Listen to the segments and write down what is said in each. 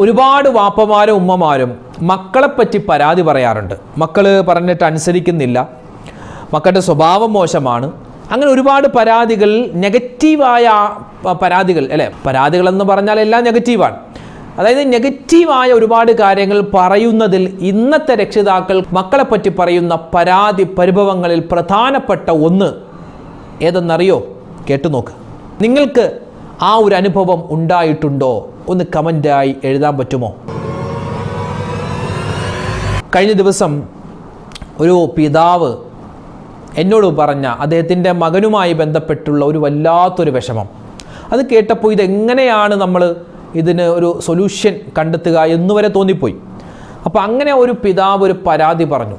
ഒരുപാട് വാപ്പമാരും ഉമ്മമാരും മക്കളെപ്പറ്റി പരാതി പറയാറുണ്ട്. മക്കൾ പറഞ്ഞിട്ട് അനുസരിക്കുന്നില്ല. മക്കളുടെ സ്വഭാവം മോശമാണ്. അങ്ങനെ ഒരുപാട് പരാതികൾ നെഗറ്റീവായ പരാതികൾ അല്ലേ? പരാതികൾ എന്ന് പറഞ്ഞാൽ എല്ലാം നെഗറ്റീവാണ്. അതായത് നെഗറ്റീവായ ഒരുപാട് കാര്യങ്ങൾ പറയുന്നതിൽ ഇന്നത്തെ രക്ഷിതാക്കൾ മക്കളെപ്പറ്റി പറയുന്ന പരാതി പരിഭവങ്ങളിൽ പ്രധാനപ്പെട്ട ഒന്ന് ഏതെന്നറിയോ? കേട്ടു നോക്ക്. നിങ്ങൾക്ക് ആ ഒരു അനുഭവം ഉണ്ടായിട്ടുണ്ടോ? ഒന്ന് കമന്റായി എഴുതാൻ പറ്റുമോ? കഴിഞ്ഞ ദിവസം ഒരു പിതാവ് എന്നോട് പറഞ്ഞ അദ്ദേഹത്തിന്റെ മകനുമായി ബന്ധപ്പെട്ടുള്ള ഒരു വല്ലാത്തൊരു വിഷമം. അത് കേട്ടപ്പോൾ ഇതെങ്ങനെയാണ് നമ്മൾ ഇതിന് ഒരു സൊല്യൂഷൻ കണ്ടെത്തുക എന്നുവരെ തോന്നിപ്പോയി. അപ്പോൾ അങ്ങനെ ഒരു പിതാവ് ഒരു പരാതി പറഞ്ഞു.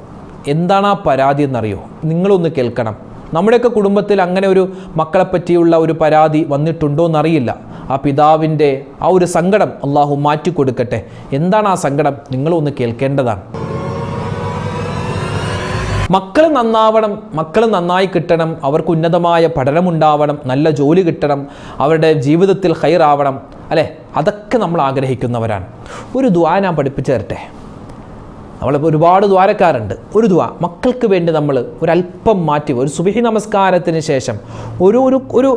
എന്താണ് ആ പരാതി എന്നറിയോ? നിങ്ങളൊന്ന് കേൾക്കണം. നമ്മുടെയൊക്കെ കുടുംബത്തിൽ അങ്ങനെ ഒരു മക്കളെ പറ്റിയുള്ള ഒരു പരാതി വന്നിട്ടുണ്ടോ എന്നറിയില്ല. ആ പിതാവിന്റെ ആ ഒരു സങ്കടം അള്ളാഹു മാറ്റിക്കൊടുക്കട്ടെ എന്താണ് ആ സങ്കടം? നിങ്ങളൊന്ന് കേൾക്കേണ്ടതാണ്. മക്കൾ നന്നാവണം മക്കൾ നന്നായി കിട്ടണം അവർക്ക് ഉന്നതമായ പഠനമുണ്ടാവണം നല്ല ജോലി കിട്ടണം അവരുടെ ജീവിതത്തിൽ ഹൈറാവണം അല്ലേ? അതൊക്കെ നമ്മൾ ആഗ്രഹിക്കുന്നവരാണ്. ഒരു ദ്വാ ഞാൻ പഠിപ്പിച്ചു തരട്ടെ. നമ്മളിപ്പോൾ ഒരുപാട് ദ്വാരക്കാരുണ്ട്. ഒരു ദ്വാ മക്കൾക്ക് വേണ്ടി നമ്മൾ ഒരല്പം മാറ്റി ഒരു സുബിഹി നമസ്കാരത്തിന് ശേഷം ഒരു ഒരു ഒരു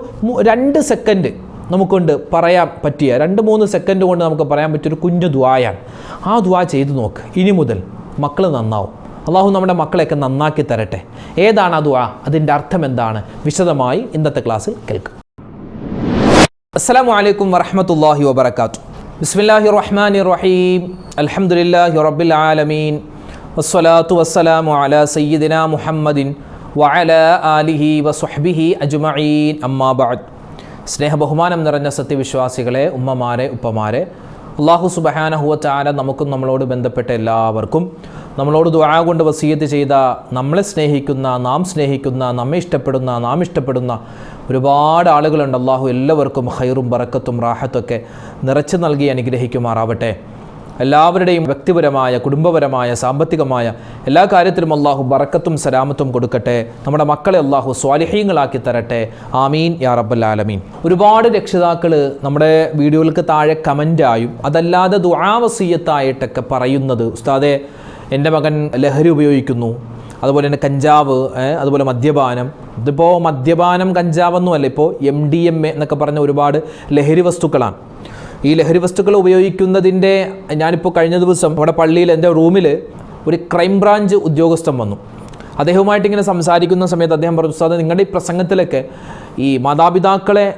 രണ്ട് സെക്കൻഡ് നമുക്കൊണ്ട് പറയാൻ പറ്റിയ രണ്ട് മൂന്ന് സെക്കൻഡ് കൊണ്ട് നമുക്ക് പറയാൻ പറ്റിയ ഒരു കുഞ്ഞു ദ്വായാണ്. ആ ദ്വാ ചെയ്തു നോക്ക്. ഇനി മുതൽ മക്കൾ നന്നാവും. അള്ളാഹു നമ്മുടെ മക്കളെയൊക്കെ നന്നാക്കി തരട്ടെ. ഏതാണ് ആ ദ്വാ? അതിന്റെ അർത്ഥം എന്താണ്? വിശദമായി ഇന്നത്തെ ക്ലാസ്സിൽ കേൾക്കാം. അസ്സാം വലൈക്കും വറഹമത്തല്ലാഹി വബർക്കാത്തു ബിസ്മില്ലാഹി റഹ്മാനി റഹീം അൽഹംദുലില്ലാഹി റബ്ബിൽ ആലമീൻ. വസ്സലാത്തു വസ്സലാമു അല സയ്യിദിന മുഹമ്മദിൻ വഅല ആലിഹി വസുഹ്ബിഹി അജ്മഈൻ. അമ്മാ ബഅദ്. സ്നേഹ ബഹുമാനം നിറഞ്ഞ സത്യവിശ്വാസികളെ ഉമ്മമാരെ ഉപ്പമാരെ അള്ളാഹു സുബഹാനഹുവ ചാല നമുക്കും നമ്മളോട് ബന്ധപ്പെട്ട എല്ലാവർക്കും നമ്മളോട് ദുആ കൊണ്ട് വസീയത്ത് ചെയ്ത നമ്മളെ സ്നേഹിക്കുന്ന നാം സ്നേഹിക്കുന്ന നമ്മെ ഇഷ്ടപ്പെടുന്ന നാം ഇഷ്ടപ്പെടുന്ന ഒരുപാട് ആളുകളുണ്ട്. അള്ളാഹു എല്ലാവർക്കും ഹൈറും ബറക്കത്തും റാഹത്തൊക്കെ നിറച്ചു നൽകി അനുഗ്രഹിക്കുമാറാവട്ടെ. എല്ലാവരുടെയും വ്യക്തിപരമായ കുടുംബപരമായ സാമ്പത്തികമായ എല്ലാ കാര്യത്തിലും അള്ളാഹു ബറക്കത്തും സലാമത്തും കൊടുക്കട്ടെ. നമ്മുടെ മക്കളെ അള്ളാഹു സ്വാലിഹീങ്ങളാക്കി തരട്ടെ. ആമീൻ യാ റബ്ബൽ ആലമീൻ. ഒരുപാട് രക്ഷിതാക്കൾ നമ്മുടെ വീഡിയോകൾക്ക് താഴെ കമന്റായും അതല്ലാതെ ദുആവസീയത്തായിട്ടൊക്കെ പറയുന്നത്. ഉസ്താദെ എന്റെ മകൻ ലഹരി ഉപയോഗിക്കുന്നു. അതുപോലെ തന്നെ കഞ്ചാവ് അതുപോലെ മദ്യപാനം. ഇതിപ്പോൾ മദ്യപാനം കഞ്ചാവൊന്നുമല്ല. ഇപ്പോൾ എം ഡി എം എ എന്നൊക്കെ പറഞ്ഞ ഒരുപാട് ലഹരി വസ്തുക്കളാണ്. ഈ ലഹരി വസ്തുക്കൾ ഉപയോഗിക്കുന്നതിന്റെ ഞാനിപ്പോൾ കഴിഞ്ഞ ദിവസം നമ്മുടെ പള്ളിയിൽ എന്റെ റൂമിൽ ഒരു ക്രൈം ബ്രാഞ്ച് ഉദ്യോഗസ്ഥൻ വന്നു. അദ്ദേഹവുമായിട്ട് ഇങ്ങനെ സംസാരിക്കുന്ന സമയത്ത് അദ്ദേഹം പറഞ്ഞു സാധാരണ നിങ്ങളുടെ ഈ പ്രസംഗത്തിലൊക്കെ ഈ മാതാപിതാക്കളെ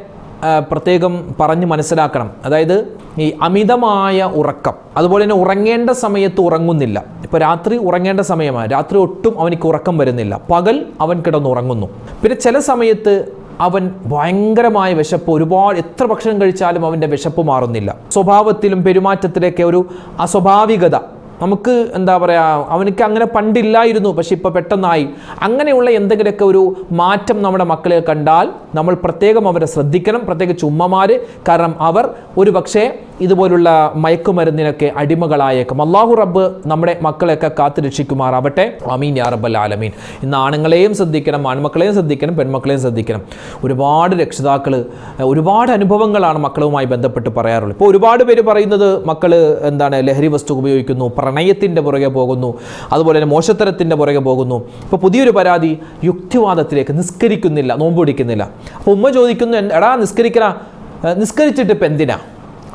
പ്രത്യേകം പറഞ്ഞ് മനസ്സിലാക്കണം. അതായത് ഈ അമിതമായ ഉറക്കം. അതുപോലെ തന്നെ ഉറങ്ങേണ്ട സമയത്ത് ഉറങ്ങുന്നില്ല. ഇപ്പോൾ രാത്രി ഉറങ്ങേണ്ട സമയമാണ്. രാത്രി ഒട്ടും അവനിക്ക് ഉറക്കം വരുന്നില്ല. പകൽ അവൻ കിടന്നുറങ്ങുന്നു. പിന്നെ ചില സമയത്ത് അവൻ ഭയങ്കരമായ വിശപ്പ് ഒരുപാട് എത്ര ഭക്ഷണം കഴിച്ചാലും അവന്റെ വിശപ്പ് മാറുന്നില്ല. സ്വഭാവത്തിലും പെരുമാറ്റത്തിലൊക്കെ ഒരു അസ്വാഭാവികത. നമുക്ക് എന്താ പറയുക അവനക്ക് അങ്ങനെ പണ്ടില്ലായിരുന്നു പക്ഷെ ഇപ്പോൾ പെട്ടെന്നായി. അങ്ങനെയുള്ള എന്തെങ്കിലുമൊക്കെ ഒരു മാറ്റം നമ്മുടെ മക്കളെ കണ്ടാൽ നമ്മൾ പ്രത്യേകം അവരെ ശ്രദ്ധിക്കണം. പ്രത്യേകിച്ച് ഉമ്മമാർ കാരണം അവർ ഒരു പക്ഷേ ഇതുപോലുള്ള മയക്കുമരുന്നിനൊക്കെ അടിമകളായേക്കും. അള്ളാഹു റബ്ബ് നമ്മുടെ മക്കളെയൊക്കെ കാത്തു രക്ഷിക്കുമാറാവട്ടെ അമീൻ യാ റബ്ബൽ ആലമീൻ. ഇന്ന് ആണുങ്ങളെയും ശ്രദ്ധിക്കണം ആൺമക്കളെയും ശ്രദ്ധിക്കണം പെൺമക്കളെയും ശ്രദ്ധിക്കണം. ഒരുപാട് രക്ഷിതാക്കൾ ഒരുപാട് അനുഭവങ്ങളാണ് മക്കളുമായി ബന്ധപ്പെട്ട് പറയാറുള്ളത്. ഇപ്പോൾ ഒരുപാട് പേര് പറയുന്നത് മക്കൾ എന്താണ് ലഹരി വസ്തു ഉപയോഗിക്കുന്നു പ്രണയത്തിന്റെ പുറകെ പോകുന്നു അതുപോലെ തന്നെ മോശത്തരത്തിന്റെ പുറകെ പോകുന്നു. ഇപ്പോൾ പുതിയൊരു പരാതി യുക്തിവാദത്തിലേക്ക് നിസ്കരിക്കുന്നില്ല നോമ്പ് പിടിക്കുന്നില്ല. അപ്പോൾ ഉമ്മ ചോദിക്കുന്നു എടാ നിസ്കരിക്കണ നിസ്കരിച്ചിട്ട് ഇപ്പം എന്തിനാ?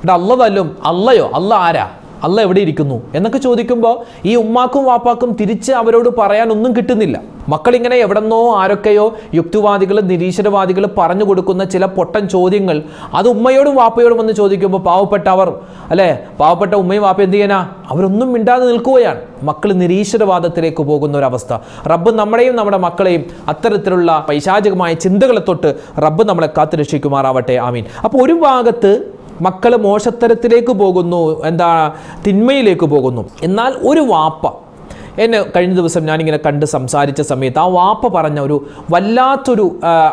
എടാ അല്ല തല്ലും അല്ലയോ അല്ല ആരാ? അല്ല എവിടെ ഇരിക്കുന്നു? എന്നൊക്കെ ചോദിക്കുമ്പോൾ ഈ ഉമ്മാക്കും വാപ്പാക്കും തിരിച്ച് അവരോട് പറയാൻ ഒന്നും കിട്ടുന്നില്ല. മക്കളിങ്ങനെ എവിടെന്നോ ആരൊക്കെയോ യുക്തിവാദികൾ നിരീശ്വരവാദികൾ പറഞ്ഞു കൊടുക്കുന്ന ചില പൊട്ടൻ ചോദ്യങ്ങൾ അത് ഉമ്മയോടും വാപ്പയോടും വന്ന് ചോദിക്കുമ്പോൾ പാവപ്പെട്ടവർ അല്ലേ? പാവപ്പെട്ട ഉമ്മയും വാപ്പ എന്ത് ചെയ്യാനാ? അവരൊന്നും മിണ്ടാതെ നിൽക്കുകയാണ്. മക്കൾ നിരീശ്വരവാദത്തിലേക്ക് പോകുന്ന ഒരവസ്ഥ. റബ്ബ് നമ്മളെയും നമ്മുടെ മക്കളെയും അത്തരത്തിലുള്ള പൈശാചികമായ ചിന്തകളെ തൊട്ട് റബ്ബ് നമ്മളെ കാത്തുരക്ഷിക്കുമാറാവട്ടെ. ആമീൻ. അപ്പോൾ ഒരു ഭാഗത്ത് മക്കൾ മോശത്തരത്തിലേക്ക് പോകുന്നു എന്താ തിന്മയിലേക്ക് പോകുന്നു. എന്നാൽ ഒരു വാപ്പ എന്നെ കഴിഞ്ഞ ദിവസം ഞാനിങ്ങനെ കണ്ട് സംസാരിച്ച സമയത്ത് ആ വാപ്പ പറഞ്ഞ ഒരു വല്ലാത്തൊരു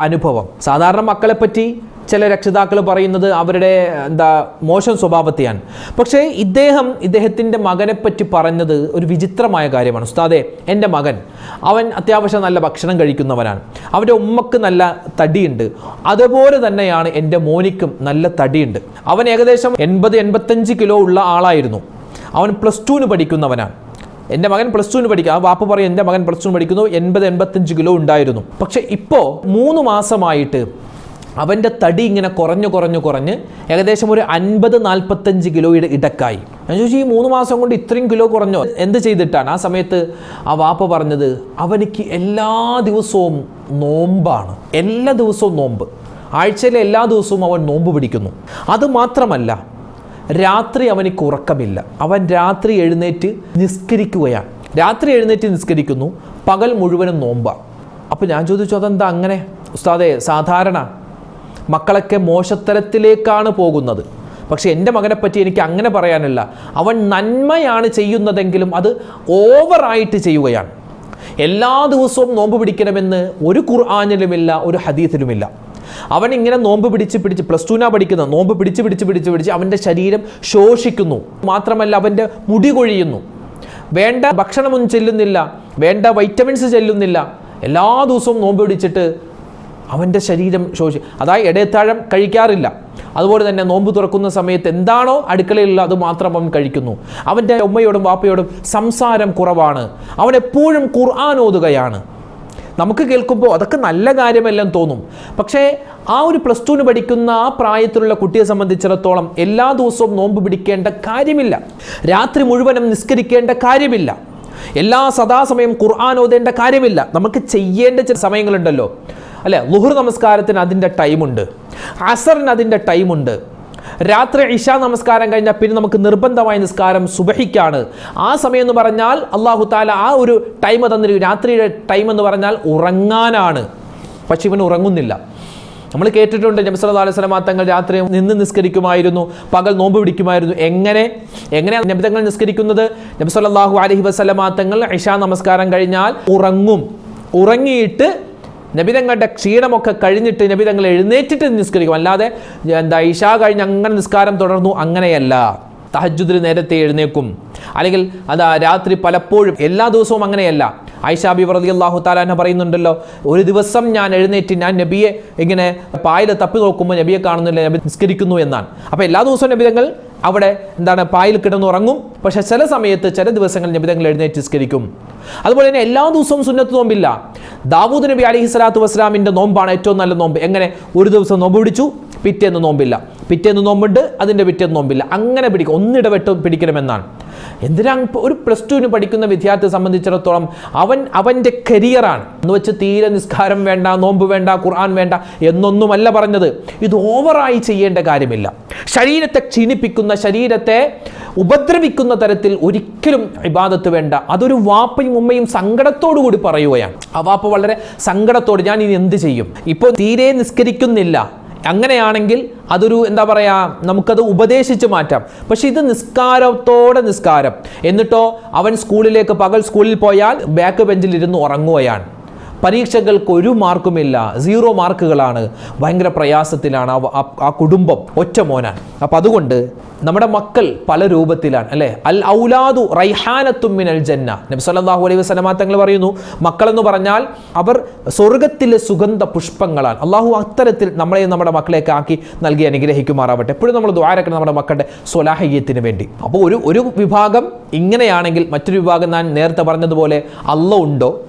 അനുഭവം. സാധാരണ മക്കളെപ്പറ്റി ചില രക്ഷിതാക്കൾ പറയുന്നത് അവരുടെ എന്താ മോശം സ്വഭാവത്തെയാണ്. പക്ഷേ ഇദ്ദേഹം ഇദ്ദേഹത്തിന്റെ മകനെപ്പറ്റി പറ്റി പറഞ്ഞത് ഒരു വിചിത്രമായ കാര്യമാണ്. ഉസ്താദെ എന്റെ മകൻ അവൻ അത്യാവശ്യം നല്ല ഭക്ഷണം കഴിക്കുന്നവനാണ്. അവന്റെ ഉമ്മക്ക് നല്ല തടിയുണ്ട്. അതുപോലെ തന്നെയാണ് എന്റെ മോനിക്കും നല്ല തടിയുണ്ട്. അവൻ ഏകദേശം എൺപത് എൺപത്തഞ്ച് കിലോ ഉള്ള ആളായിരുന്നു. അവൻ പ്ലസ് ടുവിന് പഠിക്കുന്നവനാണ്. എന്റെ മകൻ പ്ലസ് ടുവിന് പഠിക്കുക ആ വാപ്പ് പറയും എന്റെ മകൻ പ്ലസ് ടുവിന് പഠിക്കുന്നു എൺപത് എൺപത്തഞ്ച് കിലോ ഉണ്ടായിരുന്നു. പക്ഷേ ഇപ്പോൾ മൂന്ന് മാസമായിട്ട് അവന്റെ തടി ഇങ്ങനെ കുറഞ്ഞു കുറഞ്ഞു കുറഞ്ഞ് ഏകദേശം ഒരു അൻപത് നാൽപ്പത്തഞ്ച് കിലോയുടെ ഇടക്കായി. ഞാൻ ചോദിച്ചു ഈ മൂന്ന് മാസം കൊണ്ട് ഇത്രയും കിലോ കുറഞ്ഞോ? എന്ത് ചെയ്തിട്ടാണ്? ആ സമയത്ത് ആ വാപ്പ പറഞ്ഞത് അവനിക്ക് എല്ലാ ദിവസവും നോമ്പാണ്. എല്ലാ ദിവസവും നോമ്പ്. ആഴ്ചയിലെ എല്ലാ ദിവസവും അവൻ നോമ്പ് പിടിക്കുന്നു. അത് മാത്രമല്ല രാത്രി അവനിക്ക് ഉറക്കമില്ല. അവൻ രാത്രി എഴുന്നേറ്റ് നിസ്കരിക്കുകയാണ്. രാത്രി എഴുന്നേറ്റ് നിസ്കരിക്കുന്നു. പകൽ മുഴുവനും നോമ്പാണ് അപ്പോൾ ഞാൻ ചോദിച്ചു അതെന്താ അങ്ങനെ? ഉസ്താദെ സാധാരണ മക്കളൊക്കെ മോശത്തരത്തിലേക്കാണ് പോകുന്നത്. പക്ഷേ എന്റെ മകനെ പറ്റി എനിക്ക് അങ്ങനെ പറയാനല്ല. അവൻ നന്മയാണ് ചെയ്യുന്നതെങ്കിലും അത് ഓവറായിട്ട് ചെയ്യുകയാണ്. എല്ലാ ദിവസവും നോമ്പ് പിടിക്കണമെന്ന് ഒരു ഖുർആാനിലുമില്ല ഒരു ഹദീസിലുമില്ല. അവൻ ഇങ്ങനെ നോമ്പ് പിടിച്ച് പിടിച്ച് പ്ലസ് ടുനാ പഠിക്കുന്ന നോമ്പ് പിടിച്ച് പിടിച്ച് പിടിച്ച് പിടിച്ച് അവന്റെ ശരീരം ശോഷിക്കുന്നു. മാത്രമല്ല അവന്റെ മുടി കൊഴിയുന്നു. വേണ്ട ഭക്ഷണമൊന്നും ചെല്ലുന്നില്ല വേണ്ട വൈറ്റമിൻസ് ചെല്ലുന്നില്ല. എല്ലാ ദിവസവും നോമ്പ് പിടിച്ചിട്ട് അവന്റെ ശരീരം ശോഷി അതായത് ഇടയത്താഴം കഴിക്കാറില്ല. അതുപോലെ തന്നെ നോമ്പ് തുറക്കുന്ന സമയത്ത് എന്താണോ അടുക്കളയിലുള്ള അത് മാത്രം അവൻ കഴിക്കുന്നു. അവന്റെ ഉമ്മയോടും വാപ്പയോടും സംസാരം കുറവാണ്. അവൻ എപ്പോഴും ഖുർആൻ ഓതുകയാണ്. നമുക്ക് കേൾക്കുമ്പോൾ അതൊക്കെ നല്ല കാര്യമെല്ലാം തോന്നും. പക്ഷേ ആ ഒരു പ്ലസ് ടുവിന് പഠിക്കുന്ന ആ പ്രായത്തിലുള്ള കുട്ടിയെ സംബന്ധിച്ചിടത്തോളം എല്ലാ ദിവസവും നോമ്പ് പിടിക്കേണ്ട കാര്യമില്ല. രാത്രി മുഴുവനും നിസ്കരിക്കേണ്ട കാര്യമില്ല. എല്ലാ സദാസമയം ഖുർആൻ ഓതേണ്ട കാര്യമില്ല. നമുക്ക് ചെയ്യേണ്ട ചില സമയങ്ങളുണ്ടല്ലോ. അല്ലെ ലുഹുർ നമസ്കാരത്തിന് അതിന്റെ ടൈമുണ്ട് അസറിന് അതിന്റെ ടൈമുണ്ട് രാത്രി ഇഷ നമസ്കാരം കഴിഞ്ഞാൽ പിന്നെ നമുക്ക് നിർബന്ധമായ നിസ്കാരം സുബഹിക്കാണ്. ആ സമയം എന്ന് പറഞ്ഞാൽ അള്ളാഹു താല ആ ഒരു ടൈം തന്നിരിക്കും രാത്രിയുടെ ടൈം എന്ന് പറഞ്ഞാൽ ഉറങ്ങാനാണ്. പക്ഷെ ഇവൻ ഉറങ്ങുന്നില്ല. നമ്മൾ കേട്ടിട്ടുണ്ട് നബി സല്ലല്ലാഹു അലൈഹി വസല്ലം തങ്ങൾ രാത്രി നിന്ന് നിസ്കരിക്കുമായിരുന്നു പകൽ നോമ്പ് പിടിക്കുമായിരുന്നു. എങ്ങനെ? എങ്ങനെയാണ് നബിതങ്ങൾ നിസ്കരിക്കുന്നത്? നബി സല്ലല്ലാഹു അലൈഹി വസല്ലം തങ്ങൾ ഇഷാ നമസ്കാരം കഴിഞ്ഞാൽ ഉറങ്ങും. ഉറങ്ങിയിട്ട് നബിതങ്ങളുടെ ക്ഷീണമൊക്കെ കഴിഞ്ഞിട്ട് നബിതങ്ങൾ എഴുന്നേറ്റിട്ട് നിസ്കരിക്കും. അല്ലാതെ എന്താ ഇഷാ കഴിഞ്ഞ് അങ്ങനെ നിസ്കാരം തുടർന്നു അങ്ങനെയല്ല. തഹജുദിന് നേരത്തെ എഴുന്നേക്കും അല്ലെങ്കിൽ അതാ രാത്രി പലപ്പോഴും എല്ലാ ദിവസവും അങ്ങനെയല്ല. ഐഷാബി വ്രതി അള്ളാഹു താലാന പറയുന്നുണ്ടല്ലോ ഒരു ദിവസം ഞാൻ എഴുന്നേറ്റ് ഞാൻ നബിയെ ഇങ്ങനെ പായൽ തപ്പി നോക്കുമ്പോൾ നബിയെ കാണുന്നില്ല നബി നിസ്കരിക്കുന്നു എന്നാണ്. അപ്പോൾ എല്ലാ ദിവസവും നബിതങ്ങൾ അവിടെ എന്താണ് പായിൽ കിടന്നുറങ്ങും. പക്ഷേ ചില സമയത്ത് ചില ദിവസങ്ങളിൽ നബിതങ്ങൾ എഴുന്നേറ്റ് നിസ്കരിക്കും. അതുപോലെ തന്നെ എല്ലാ ദിവസവും സുന്നത്ത് നോമ്പില്ല. ദാവൂദ് നബി അലഹി സ്വലാത്തു വസ്സലാമിന്റെ നോമ്പാണ് ഏറ്റവും നല്ല നോമ്പ്. എങ്ങനെ? ഒരു ദിവസം നോമ്പ് പിടിച്ചു പിറ്റേന്ന് നോമ്പില്ല. പിറ്റേന്ന് നോമ്പുണ്ട് അതിന്റെ പിറ്റേന്ന് നോമ്പില്ല. അങ്ങനെ പിടിക്കും. ഒന്നിടവെട്ട് പിടിക്കണമെന്നാണ്. ഇപ്പോൾ ഒരു പ്ലസ് ടുവിന് പഠിക്കുന്ന വിദ്യാർത്ഥിയെ സംബന്ധിച്ചിടത്തോളം അവൻ അവന്റെ കരിയറാണ് എന്ന് വെച്ച് തീരെ നിസ്കാരം വേണ്ട നോമ്പ് വേണ്ട ഖുർആൻ വേണ്ട എന്നൊന്നുമല്ല പറഞ്ഞത്. ഇത് ഓവറായി ചെയ്യേണ്ട കാര്യമില്ല. ശരീരത്തെ ക്ഷീണിപ്പിക്കുന്ന ശരീരത്തെ ഉപദ്രവിക്കുന്ന തരത്തിൽ ഒരിക്കലും ഇബാദത്ത് വേണ്ട. അതൊരു വാപ്പയും ഉമ്മയും സങ്കടത്തോടു കൂടി പറയുകയാണ്. ആ വാപ്പ വളരെ സങ്കടത്തോട് ഞാൻ ഇനി എന്ത് ചെയ്യും? ഇപ്പോൾ തീരെ നിസ്കരിക്കുന്നില്ല. അങ്ങനെയാണെങ്കിൽ അതൊരു എന്താ പറയുക നമുക്കത് ഉപദേശിച്ച് മാറ്റാം. പക്ഷെ ഇത് നിസ്കാരത്തോടെ നിസ്കാരം. എന്നിട്ടോ അവൻ സ്കൂളിലേക്ക് പകൽ സ്കൂളിൽ പോയാൽ ബാക്ക് ബെഞ്ചിലിരുന്ന് ഉറങ്ങുകയാണ്. പരീക്ഷകൾക്ക് ഒരു മാർക്കുമില്ല. സീറോ മാർക്കുകളാണ്. ഭയങ്കര പ്രയാസത്തിലാണ് ആ- കുടുംബം ഒറ്റ മോനാണ്. അപ്പം അതുകൊണ്ട് നമ്മുടെ മക്കൾ പല രൂപത്തിലാണ് അല്ലേ? അൽ ഔലാദു റൈഹാനത്തും മിനൽ ജന്ന. നബി സല്ലല്ലാഹു അലൈഹി വസല്ലമ തങ്ങൾ പറയുന്നു മക്കളെന്ന് പറഞ്ഞാൽ അവർ സ്വർഗത്തിലെ സുഗന്ധ പുഷ്പങ്ങളാണ്. അള്ളാഹു അത്തരത്തിൽ നമ്മളെ നമ്മുടെ മക്കളെയൊക്കെ ആക്കി നൽകി അനുഗ്രഹിക്കുമാറാവട്ടെ. എപ്പോഴും നമ്മൾ ദ്വാരക്കണം നമ്മുടെ മക്കളുടെ സ്വലാഹിയത്തിന് വേണ്ടി. അപ്പോൾ ഒരു ഒരു വിഭാഗം ഇങ്ങനെയാണെങ്കിൽ മറ്റൊരു വിഭാഗം ഞാൻ നേരത്തെ പറഞ്ഞതുപോലെ അള്ള ഉണ്ടോ?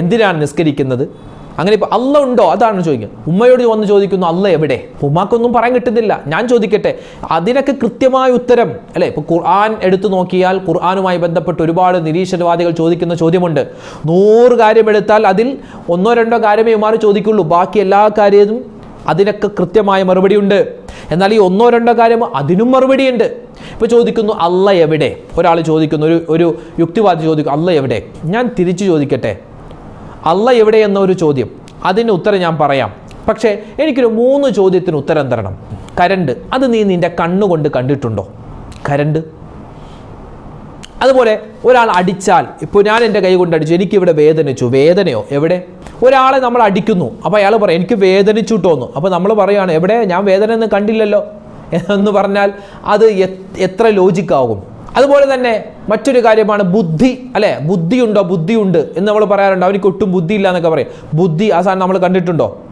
എന്തിനാണ് നിസ്കരിക്കുന്നത്? അങ്ങനെ ഇപ്പോൾ അല്ല ഉണ്ടോ? അതാണ് ചോദിക്കുന്നത്. ഉമ്മയോട് വന്ന് ചോദിക്കുന്നു അല്ല എവിടെ? ഉമ്മാക്കൊന്നും പറയാൻ കിട്ടുന്നില്ല. ഞാൻ ചോദിക്കട്ടെ അതിനൊക്കെ കൃത്യമായ ഉത്തരം അല്ലേ? ഇപ്പോൾ ഖുർആൻ എടുത്തു നോക്കിയാൽ ഖുർആനുമായി ബന്ധപ്പെട്ട് ഒരുപാട് നിരീശ്വരവാദികൾ ചോദിക്കുന്ന ചോദ്യമുണ്ട്. നൂറ് കാര്യം എടുത്താൽ അതിൽ ഒന്നോ രണ്ടോ കാര്യമേ ഉമാർ ചോദിക്കുള്ളൂ. ബാക്കി എല്ലാ കാര്യവും അതിനൊക്കെ കൃത്യമായ മറുപടിയുണ്ട് എന്നാൽ ഈ ഒന്നോ രണ്ടോ കാര്യം അതിനും മറുപടിയുണ്ട്. ഇപ്പോൾ ചോദിക്കുന്നു അല്ല എവിടെ? ഒരാൾ ചോദിക്കുന്നു ഒരു ഒരു യുക്തിവാദി ചോദിക്കും അല്ല എവിടെ? ഞാൻ തിരിച്ചു ചോദിക്കട്ടെ അല്ല എവിടെ എന്നൊരു ചോദ്യം. അതിന് ഉത്തരം ഞാൻ പറയാം. പക്ഷേ എനിക്കൊരു മൂന്ന് ചോദ്യത്തിന് ഉത്തരം തരണം. കരണ്ട് അത് നീ നിന്റെ കണ്ണുകൊണ്ട് കണ്ടിട്ടുണ്ടോ? കരണ്ട്. അതുപോലെ ഒരാൾ അടിച്ചാൽ ഇപ്പോൾ ഞാൻ എന്റെ കൈ കൊണ്ട് അടിച്ചു എനിക്കിവിടെ വേദനിച്ചു. വേദനയോ? എവിടെ? ഒരാളെ നമ്മൾ അടിക്കുന്നു. അപ്പോൾ അയാൾ പറയും എനിക്ക് വേദനിച്ചു തോന്നുന്നു അപ്പോൾ നമ്മൾ പറയുകയാണ് എവിടെ? ഞാൻ വേദന ഒന്നും കണ്ടില്ലല്ലോ. എന്ന് പറഞ്ഞാൽ അത് എത്ര ലോജിക്കാവും അതുപോലെ തന്നെ മറ്റൊരു കാര്യമാണ് ബുദ്ധി അല്ലേ? ബുദ്ധിയുണ്ടോ? ബുദ്ധിയുണ്ട് എന്ന് നമ്മൾ പറയാറുണ്ട്. അവർക്ക് ഒട്ടും ബുദ്ധിയില്ല എന്നൊക്കെ പറയും. ബുദ്ധി ആ സാധനം നമ്മൾ കണ്ടിട്ടുണ്ടോ?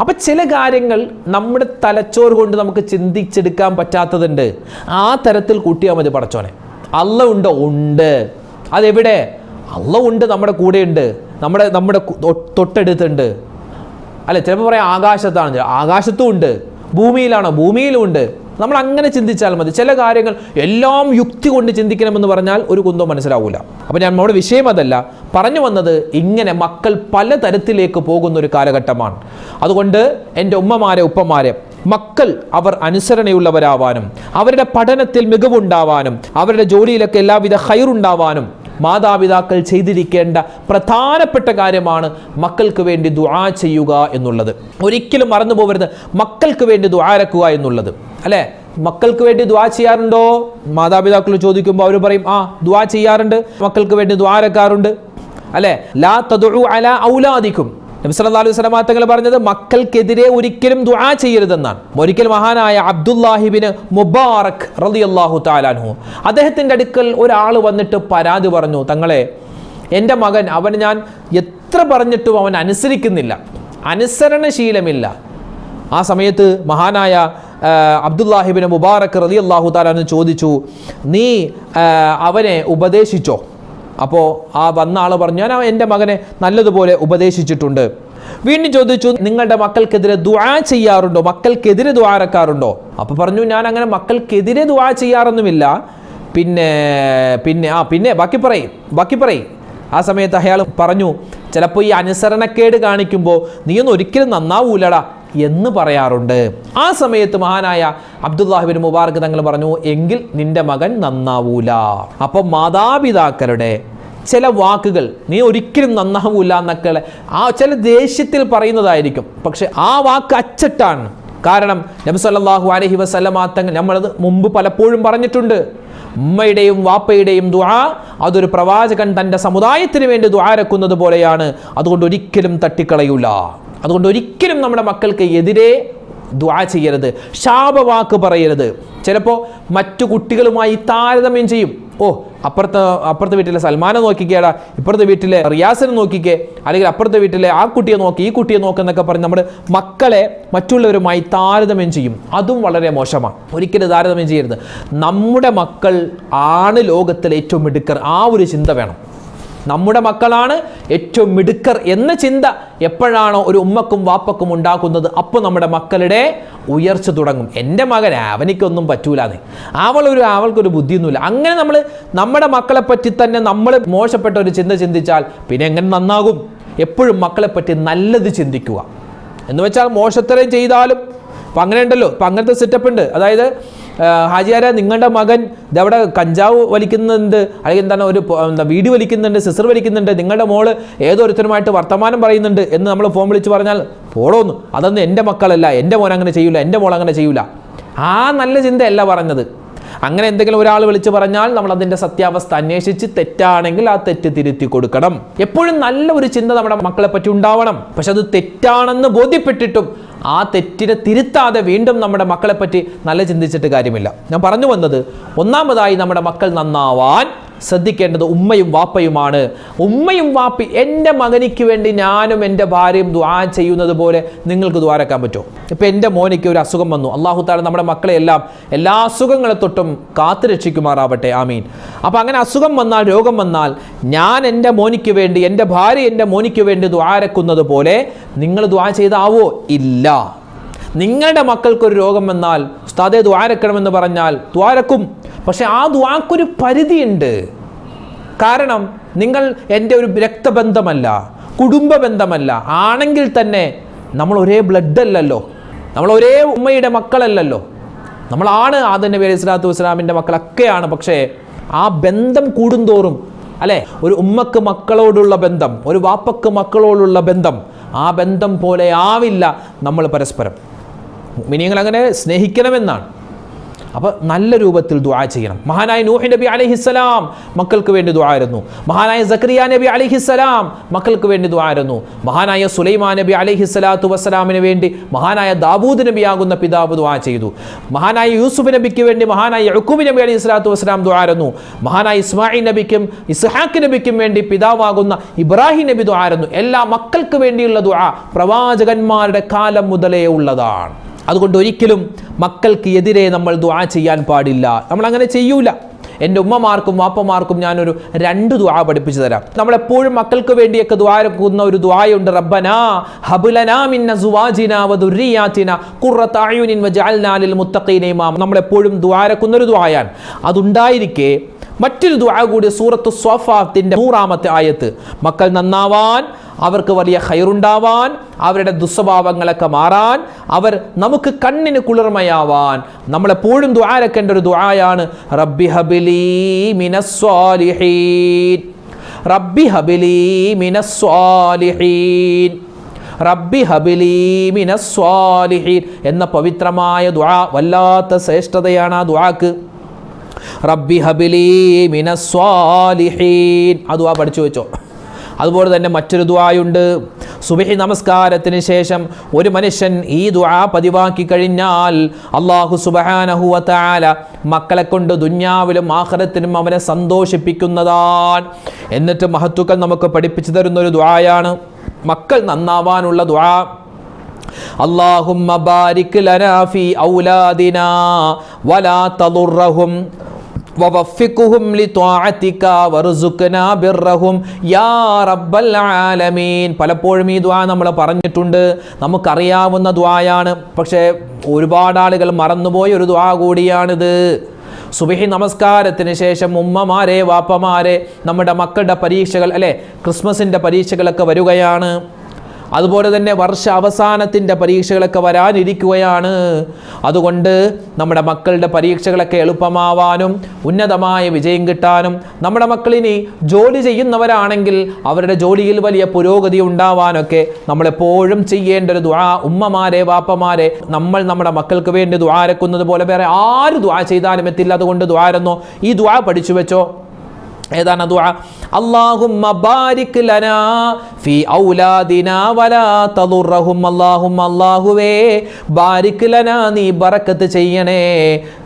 അപ്പം ചില കാര്യങ്ങൾ നമ്മുടെ തലച്ചോറ് കൊണ്ട് നമുക്ക് ചിന്തിച്ചെടുക്കാൻ പറ്റാത്തതുണ്ട്. ആ തരത്തിൽ കൂട്ടിയാൽ മതി പടച്ചോനെ. അല്ല ഉണ്ടോ? ഉണ്ട്. അതെവിടെ? അല്ല ഉണ്ട് നമ്മുടെ കൂടെയുണ്ട് നമ്മുടെ നമ്മുടെ തൊട്ടടുത്തുണ്ട്. അല്ലെ ചിലപ്പോൾ പറയാം ആകാശത്താണ്. ആകാശത്തും ഉണ്ട്. ഭൂമിയിലാണോ? ഭൂമിയിലും ഉണ്ട്. നമ്മൾ അങ്ങനെ ചിന്തിച്ചാൽ മതി. ചില കാര്യങ്ങൾ എല്ലാം യുക്തി കൊണ്ട് ചിന്തിക്കണമെന്ന് പറഞ്ഞാൽ ഒരു കുന്തവും മനസ്സിലാവില്ല അപ്പോൾ ഞാൻ നമ്മുടെ വിഷയം അതല്ല. പറഞ്ഞു വന്നത് ഇങ്ങനെ മക്കൾ പലതരത്തിലേക്ക് പോകുന്ന ഒരു കാലഘട്ടമാണ്. അതുകൊണ്ട് എന്റെ ഉമ്മമാരെ ഉപ്പമാരെ മക്കൾ അവർ അനുസരണയുള്ളവരാവാനും അവരുടെ പഠനത്തിൽ മികവുണ്ടാവാനും അവരുടെ ജോലിയിലൊക്കെ എല്ലാവിധ ഹൈറുണ്ടാവാനും മാതാപിതാക്കൾ ചെയ്തിരിക്കേണ്ട പ്രധാനപ്പെട്ട കാര്യമാണ് മക്കൾക്ക് വേണ്ടി ദുആ ചെയ്യുക എന്നുള്ളത്. ഒരിക്കലും മറന്നു പോകരുത് മക്കൾക്ക് വേണ്ടി ദുആരക്കുക എന്നുള്ളത്. അല്ലേ? മക്കൾക്ക് വേണ്ടി ദ്വാ ചെയ്യാറുണ്ടോ? മാതാപിതാക്കൾ ചോദിക്കുമ്പോൾ അവർ പറയും ആ ദ്വാ ചെയ്യാറുണ്ട്. മക്കൾക്ക് വേണ്ടി ദ്വാരക്കാറുണ്ട് അല്ലേ? ലാ തൊഴു അല ഔലാദിക്കും. നബി സല്ലല്ലാഹു അലൈഹി വസല്ലം തങ്ങൾ പറഞ്ഞത് മക്കൾക്കെതിരെ ഒരിക്കലും ദുആ ചെയ്യരുതെന്നാണ്. ഒരിക്കൽ മഹാനായ അബ്ദുല്ലാഹിബിന് മുബാറക് റളിയല്ലാഹു താലാൻഹു അദ്ദേഹത്തിന്റെ അടുക്കൽ ഒരാൾ വന്നിട്ട് പരാതി പറഞ്ഞു തങ്ങളെ എന്റെ മകൻ അവൻ ഞാൻ എത്ര പറഞ്ഞിട്ടും അവൻ അനുസരിക്കുന്നില്ല അനുസരണശീലമില്ല. ആ സമയത്ത് മഹാനായ അബ്ദുല്ലാഹിബിന് മുബാറക് റളിയല്ലാഹു അള്ളാഹു ചോദിച്ചു നീ അവനെ ഉപദേശിച്ചോ? അപ്പോൾ ആ വന്ന ആൾ പറഞ്ഞു ഞാൻ എന്റെ മകനെ നല്ലതുപോലെ ഉപദേശിച്ചിട്ടുണ്ട്. വീണ്ടും ചോദിച്ചു നിങ്ങളുടെ മക്കൾക്കെതിരെ ദുആ ചെയ്യാറുണ്ടോ? മക്കൾക്കെതിരെ ദ്വാരക്കാറുണ്ടോ അപ്പോൾ പറഞ്ഞു ഞാൻ അങ്ങനെ മക്കൾക്കെതിരെ ദുആ ചെയ്യാറൊന്നുമില്ല. പിന്നെ പിന്നെ ആ പിന്നെ ബാക്കി പറയും ബാക്കി പറയും. ആ സമയത്ത് അയാൾ പറഞ്ഞു ചിലപ്പോൾ ഈ അനുസരണക്കേട് കാണിക്കുമ്പോൾ നീയൊന്നും ഒരിക്കലും നന്നാവൂലടാ. എന്ന് പറയാറുണ്ട്. ആ സമയത്ത് മഹാനായ അബ്ദുല്ലാഹിബിൻ മുബാർക്ക് തങ്ങൾ പറഞ്ഞു എങ്കിൽ നിന്റെ മകൻ നന്നാവൂല. അപ്പം മാതാപിതാക്കളുടെ ചില വാക്കുകൾ നീ ഒരിക്കലും നന്നാവൂല എന്നൊക്കെ ആ ചില ദേഷ്യത്തിൽ പറയുന്നതായിരിക്കും. പക്ഷെ ആ വാക്ക് അച്ചട്ടാണ്. കാരണം നബി സല്ലല്ലാഹു അലൈഹി വസല്ലമ തങ്ങൾ നമ്മളത് മുമ്പ് പലപ്പോഴും പറഞ്ഞിട്ടുണ്ട്. ഉമ്മയുടെയും വാപ്പയുടെയും ദുആ അതൊരു പ്രവാചകൻ തന്റെ സമുദായത്തിന് വേണ്ടി ദുആരക്കുന്നത് പോലെയാണ്. അതുകൊണ്ട് ഒരിക്കലും തട്ടിക്കളയൂല. അതുകൊണ്ട് ഒരിക്കലും നമ്മുടെ മക്കൾക്ക് എതിരെ ദ്വാ ചെയ്യരുത് ശാപവാക്ക് പറയരുത്. ചിലപ്പോൾ മറ്റു കുട്ടികളുമായി താരതമ്യം ചെയ്യും. ഓ അപ്പുറത്തെ അപ്പുറത്തെ വീട്ടിലെ സൽമാനെ നോക്കിക്കേടാ ഇപ്പുറത്തെ വീട്ടിലെ റിയാസിനെ നോക്കിക്കേ അല്ലെങ്കിൽ അപ്പുറത്തെ വീട്ടിലെ ആ കുട്ടിയെ നോക്കി ഈ കുട്ടിയെ നോക്കുന്നൊക്കെ പറഞ്ഞ് നമ്മുടെ മക്കളെ മറ്റുള്ളവരുമായി താരതമ്യം ചെയ്യും. അതും വളരെ മോശമാണ്. ഒരിക്കലും താരതമ്യം ചെയ്യരുത്. നമ്മുടെ മക്കൾ ആണ് ലോകത്തിലെ ഏറ്റവും മിടുക്കർ. ആ ഒരു ചിന്ത വേണം. നമ്മുടെ മക്കളാണ് ഏറ്റവും മിടുക്കർ എന്ന ചിന്ത എപ്പോഴാണോ ഒരു ഉമ്മക്കും വാപ്പക്കും ഉണ്ടാക്കുന്നത് അപ്പോൾ നമ്മുടെ മക്കളുടെ ഉയർച്ച തുടങ്ങും. എന്റെ മകൻ അവനിക്കൊന്നും പറ്റൂലാന്ന്. അവളൊരു അവൾക്കൊരു ബുദ്ധിയൊന്നുമില്ല. അങ്ങനെ നമ്മൾ നമ്മുടെ മക്കളെ പറ്റി തന്നെ നമ്മൾ മോശപ്പെട്ട ഒരു ചിന്ത ചിന്തിച്ചാൽ പിന്നെ എങ്ങനെ നന്നാകും? എപ്പോഴും മക്കളെ പറ്റി നല്ലത് ചിന്തിക്കുക. എന്ന് വെച്ചാൽ മോശത്തരം ചെയ്താലും അപ്പം അങ്ങനെ ഉണ്ടല്ലോ അപ്പം അങ്ങനത്തെ സെറ്റപ്പ് ഉണ്ട്. അതായത് ഹാജിയാര നിങ്ങളുടെ മകൻ ഇതവിടെ കഞ്ചാവ് വലിക്കുന്നുണ്ട് അല്ലെങ്കിൽ എന്താണ് ഒരു എന്താ വീട് വലിക്കുന്നുണ്ട് സിസർ വലിക്കുന്നുണ്ട് നിങ്ങളുടെ മോൾ ഏതൊരുത്തരുമായിട്ട് വർത്തമാനം പറയുന്നുണ്ട് എന്ന് നമ്മൾ ഫോൺ വിളിച്ച് പറഞ്ഞാൽ പോടോന്നു. അതൊന്നും എന്റെ മക്കളല്ല എന്റെ മോൻ അങ്ങനെ ചെയ്യില്ല എന്റെ മോൾ അങ്ങനെ ചെയ്യില്ല ആ നല്ല ചിന്തയല്ല പറഞ്ഞത്. അങ്ങനെ എന്തെങ്കിലും ഒരാൾ വിളിച്ചു പറഞ്ഞാൽ നമ്മൾ അതിന്റെ സത്യാവസ്ഥ അന്വേഷിച്ച് തെറ്റാണെങ്കിൽ ആ തെറ്റ് തിരുത്തി കൊടുക്കണം. എപ്പോഴും നല്ല ഒരു ചിന്ത നമ്മുടെ മക്കളെ പറ്റി ഉണ്ടാവണം. പക്ഷെ അത് തെറ്റാണെന്ന് ബോധ്യപ്പെട്ടിട്ടും ആ തെറ്റിനെ തിരുത്താതെ വീണ്ടും നമ്മുടെ മക്കളെ പറ്റി നല്ല ചിന്തിച്ചിട്ട് കാര്യമില്ല. ഞാൻ പറഞ്ഞു വന്നത് ഒന്നാമതായി നമ്മുടെ മക്കൾ നന്നാവാൻ ശ്രദ്ധിക്കേണ്ടത് ഉമ്മയും വാപ്പയുമാണ്. ഉമ്മയും വാപ്പി എന്റെ മകനിക്ക് വേണ്ടി ഞാനും എന്റെ ഭാര്യയും ദ്വാ ചെയ്യുന്നത് പോലെ നിങ്ങൾക്ക് ദ്വാരക്കാൻ പറ്റുമോ? ഇപ്പം എന്റെ മോനിക്ക് ഒരു അസുഖം വന്നു. അള്ളാഹു താല നമ്മുടെ മക്കളെ എല്ലാം എല്ലാ അസുഖങ്ങളെ തൊട്ടും കാത്തു രക്ഷിക്കുമാറാവട്ടെ. ആമീൻ. അപ്പം അങ്ങനെ അസുഖം വന്നാൽ രോഗം വന്നാൽ ഞാൻ എന്റെ മോനിക്ക് വേണ്ടി എന്റെ ഭാര്യ എന്റെ മോനിക്ക് വേണ്ടി ദ്വാരക്കുന്നത് പോലെ നിങ്ങൾ ദ്വാ ചെയ്താവോ? ഇല്ല. നിങ്ങളുടെ മക്കൾക്കൊരു രോഗം വന്നാൽ ഉസ്താദെ ദ്വാരക്കണമെന്ന് പറഞ്ഞാൽ ദ്വാരക്കും പക്ഷെ ആ ദ്വാക്കൊരു പരിധിയുണ്ട്. കാരണം നിങ്ങൾ എന്റെ ഒരു രക്തബന്ധമല്ല കുടുംബ ബന്ധമല്ല ആണെങ്കിൽ തന്നെ നമ്മൾ ഒരേ ബ്ലഡ് അല്ലല്ലോ നമ്മൾ ഒരേ ഉമ്മയുടെ മക്കളല്ലല്ലോ. നമ്മളാണ് ആദം നബി അലൈഹി സ്വലാത്തു വസ്സലാമിന്റെ മക്കളൊക്കെയാണ്. പക്ഷേ ആ ബന്ധം കൂടുന്തോറും അല്ലേ? ഒരു ഉമ്മക്ക് മക്കളോടുള്ള ബന്ധം ഒരു വാപ്പക്ക് മക്കളോടുള്ള ബന്ധം ആ ബന്ധം പോലെ ആവില്ല നമ്മൾ പരസ്പരം. മിനിയങ്ങൾ അങ്ങനെ സ്നേഹിക്കണമെന്നാണ്. അപ്പോൾ നല്ല രൂപത്തിൽ ദുആ ചെയ്യണം. മഹാനായ നൂഹി നബി അലഹിസ്സലാം മക്കൾക്ക് വേണ്ടി ദുആയിരുന്നു മഹാനായ സക്രിയ നബി അലഹിസ്സലാം മക്കൾക്ക് വേണ്ടി ദുആയിരുന്നു മഹാനായ സുലൈമാ നബി അലഹിസ്സലാത്തു വസ്സലാമിന് വേണ്ടി മഹാനായ ദാവൂദ് നബിയാകുന്ന പിതാവ് ദുആ ചെയ്തു. മഹാനായ യൂസുഫ് നബിക്ക് വേണ്ടി മഹാനായ യഹൂബ് നബി അലൈഹി സ്വലാത്തു വസ്സലാം ദുആയിരുന്നു മഹാനായ ഇസ്മായിൽ നബിക്കും ഇസ്ഹാഖ് നബിക്കും വേണ്ടി പിതാവാകുന്ന ഇബ്രാഹിം നബി ദുആയിരുന്നു എല്ലാ മക്കൾക്ക് വേണ്ടിയുള്ള ദുആ പ്രവാചകന്മാരുടെ കാലം മുതലേ ഉള്ളതാണ്. അതുകൊണ്ട് ഒരിക്കലും മക്കൾക്ക് എതിരെ നമ്മൾ ദ്വാ ചെയ്യാൻ പാടില്ല. നമ്മൾ അങ്ങനെ ചെയ്യൂല. എന്റെ ഉമ്മമാർക്കും വാപ്പമാർക്കും ഞാനൊരു രണ്ട് ദ്വാ പഠിപ്പിച്ചു തരാം. നമ്മളെപ്പോഴും മക്കൾക്ക് വേണ്ടിയൊക്കെ ദ്വാരക്കുന്ന ഒരു ദ്വായുണ്ട് റബ്ബനാ ഹബുലനാ മിന്ന സുവാജിന വദുരിയാത്തിന ഖുറത അയുനിൻ വജഅൽനാ ലിൽ മുത്തഖീന ഇമാം. നമ്മളെപ്പോഴും ദ്വാരക്കുന്ന ഒരു ദ്വായാണ് അതുണ്ടായിരിക്കെ മറ്റൊരു ദ്വാ കൂടി സൂറത്ത് സ്വഫാത്തിന്റെ നൂറാമത്തെ ആയത്ത്. മക്കൾ നന്നാവാൻ അവർക്ക് വലിയ ഹൈറുണ്ടാവാൻ അവരുടെ ദുസ്വഭാവങ്ങളൊക്കെ മാറാൻ അവർ നമുക്ക് കണ്ണിന് കുളിർമയാവാൻ. നമ്മളെപ്പോഴും ദ്വാരക്കേണ്ട ഒരു ദ്വായാണ് റബ്ബി ഹബിലി മിനസ്വാലിഹീൻ റബ്ബി ഹബിലി മിനസ്വാലിഹീൻ റബ്ബി ഹബിലി എന്ന പവിത്രമായ ദുആ വല്ലാത്ത ശ്രേഷ്ഠതയാണ് ആ ദ്വാക്ക് റബ്ബി ഹബിലി മിനസ്വാലിഹീൻ ആ പഠിച്ചു വെച്ചോ. അതുപോലെ തന്നെ മറ്റൊരു ദ്വായുണ്ട് സുബിഹി നമസ്കാരത്തിന് ശേഷം ഒരു മനുഷ്യൻ ഈ ദ്വാ പതിവാക്കി കഴിഞ്ഞാൽ അള്ളാഹു സുബഹാനഹുവ മക്കളെ കൊണ്ട് ദുന്യാവിലും ആഹ്റത്തിനും അവനെ സന്തോഷിപ്പിക്കുന്നതാണ്. എന്നിട്ട് മഹത്തുക്കൾ നമുക്ക് പഠിപ്പിച്ചു തരുന്ന ഒരു ദ്വായാണ് മക്കൾ നന്നാവാനുള്ള ദ്വാ അള്ളാഹും പലപ്പോഴും ഈ ദ്വാ നമ്മൾ പറഞ്ഞിട്ടുണ്ട്. നമുക്കറിയാവുന്ന ദ്വായാണ്. പക്ഷേ ഒരുപാട് ആളുകൾ മറന്നുപോയ ഒരു ദ്വാ കൂടിയാണിത്. സുബഹി നമസ്കാരത്തിന് ശേഷം ഉമ്മമാരെ വാപ്പമാരെ നമ്മുടെ മക്കളുടെ പരീക്ഷകൾ അല്ലെ ക്രിസ്മസിന്റെ പരീക്ഷകളൊക്കെ വരികയാണ്. അതുപോലെ തന്നെ വർഷ അവസാനത്തിന്റെ പരീക്ഷകളൊക്കെ വരാനിരിക്കുകയാണ്. അതുകൊണ്ട് നമ്മുടെ മക്കളുടെ പരീക്ഷകളൊക്കെ എളുപ്പമാവാനും ഉന്നതമായ വിജയം കിട്ടാനും നമ്മുടെ മക്കളിനി ജോലി ചെയ്യുന്നവരാണെങ്കിൽ അവരുടെ ജോലിയിൽ വലിയ പുരോഗതി ഉണ്ടാവാനൊക്കെ നമ്മളെപ്പോഴും ചെയ്യേണ്ട ഒരു ദ്വാ ഉമ്മമാരെ വാപ്പമാരെ നമ്മൾ നമ്മുടെ മക്കൾക്ക് വേണ്ടി ദ്വാരക്കുന്നത് പോലെ വേറെ ആര് ദ്വാ ചെയ്താലും എത്തില്ല. അതുകൊണ്ട് ദ്വാരെന്നോ ഈ ദ്വാ പഠിച്ചു വെച്ചോ. ഏതാണ് ദുആ? അല്ലാഹുമ്മ ബാരിക് ലനാ ഫീ ഔലാദിനാ വലാ തദുറഹും അല്ലാഹുമ്മ അല്ലാഹുവേ ബാരിക് ലനാ നീ ബറക്കത്ത് ചെയ്യണേ.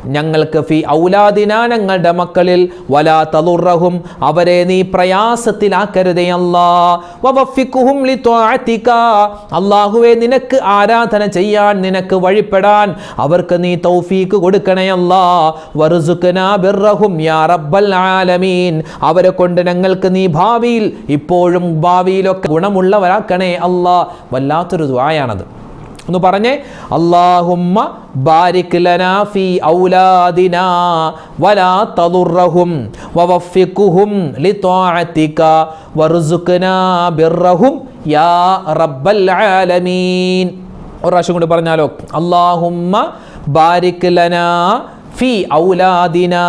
ഞങ്ങൾക്ക് ഫീ ഔലാദിനാ ഞങ്ങളുടെ മക്കളിൽ വലാ അവരെ നീ പ്രയാസത്തിലാക്കരുതേ അല്ലാ. അല്ലാഹുവേ നിനക്ക് ആരാധന ചെയ്യാൻ നിനക്ക് വഴിപ്പെടാൻ അവർക്ക് നീ തൗഫീക്ക് കൊടുക്കണേ അല്ലാ. വറുസുഖനാ ബിർറഹും യാ റബ്ബൽ ആലമീൻ. അവരെ കൊണ്ട് ഞങ്ങൾക്ക് നീ ഭാവിയിൽ ഇപ്പോഴും ഭാവിയിലൊക്കെ ഗുണമുള്ളവരാക്കണേ അല്ലാ. വല്ലാത്തൊരു ദ്വായാണത് എന്ന് പറഞ്ഞേ അള്ളാഹുമ്മ ബാരിക് ലനാ ഫീ ഔലാദിനാ വലാ തദുർറഹും വവഫിക്കുഹും ലിത്വാഅതിക വർസുഖ്നാ ബിർറഹും യാ റബ്ബൽ ആലമീൻ. ഒരു പ്രാവശ്യം കൂടി പറഞ്ഞാലോ അള്ളാഹുമ്മ ബാരിക് ലനാ ഫീ ഔലാദിനാ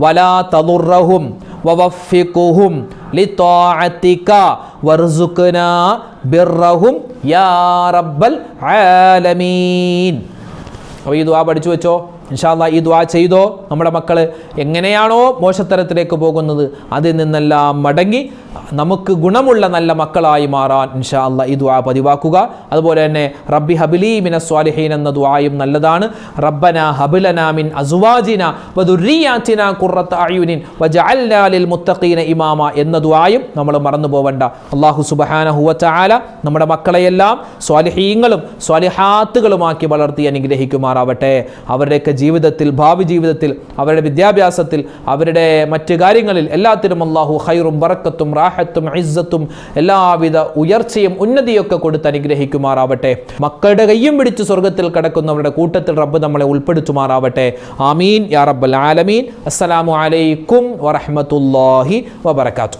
വലാ തദുർറഹും വവഫിഖുഹും ലിത്വാഅതിക വർസുഖ്നാ ബിർറഹും യാ റബ്ബൽ ആലമീൻ. അപ്പോൾ ഈ ദുആ പഠിച്ചു വെച്ചോ. ഇൻഷാല്ല ഈ ദ്വാ ചെയ്തോ? നമ്മുടെ മക്കൾ എങ്ങനെയാണോ മോശത്തരത്തിലേക്ക് പോകുന്നത് അതിൽ നിന്നെല്ലാം മടങ്ങി നമുക്ക് ഗുണമുള്ള നല്ല മക്കളായി മാറാൻ ഇൻഷാ അല്ല ഈ ദ്വാ പതിവാക്കുക. അതുപോലെ തന്നെ റബ്ബി ഹബിലി മിന സ്വാലിഹീൻ എന്ന ദ്വായും നല്ലതാണ്. റബ്ബന ഹബിലന മിൻ അസുവാജിന വദുരിയാത്തിന കുറത്ത് അയുനിൻ വജഅൽനാ ലിൽ മുത്തഖീന ഇമാമ എന്ന ദുആയും നമ്മൾ മറന്നു പോവണ്ട. അല്ലാഹു സുബ്ഹാനഹു വതആല നമ്മുടെ മക്കളെയെല്ലാം സ്വാലിഹീങ്ങളും സ്വാലിഹാത്തുകളുമാക്കി വളർത്തി അനുഗ്രഹിക്കുമാറാവട്ടെ. അവരുടെയൊക്കെ ജീവിതത്തിൽ ഭാവി ജീവിതത്തിൽ അവരുടെ വിദ്യാഭ്യാസത്തിൽ അവരുടെ മറ്റ് കാര്യങ്ങളിൽ എല്ലാത്തിനും അള്ളാഹു ഹൈറും ബറക്കത്തും റാഹത്തും ഇസ്സത്തും എല്ലാവിധ ഉയർച്ചയും ഉന്നതിയൊക്കെ കൊടുത്ത് അനുഗ്രഹിക്കുമാറാവട്ടെ. മക്കളുടെ കയ്യും പിടിച്ച് സ്വർഗത്തിൽ കിടക്കുന്നവരുടെ കൂട്ടത്തിൽ റബ്ബ് നമ്മളെ ഉൾപ്പെടുത്തുമാറാവട്ടെ. ആമീൻ. യാ റബ്ബൽ ആലമീൻ. അസ്സലാമു അലൈക്കും വറഹ്മത്തുള്ളാഹി വബറകാതുഹു.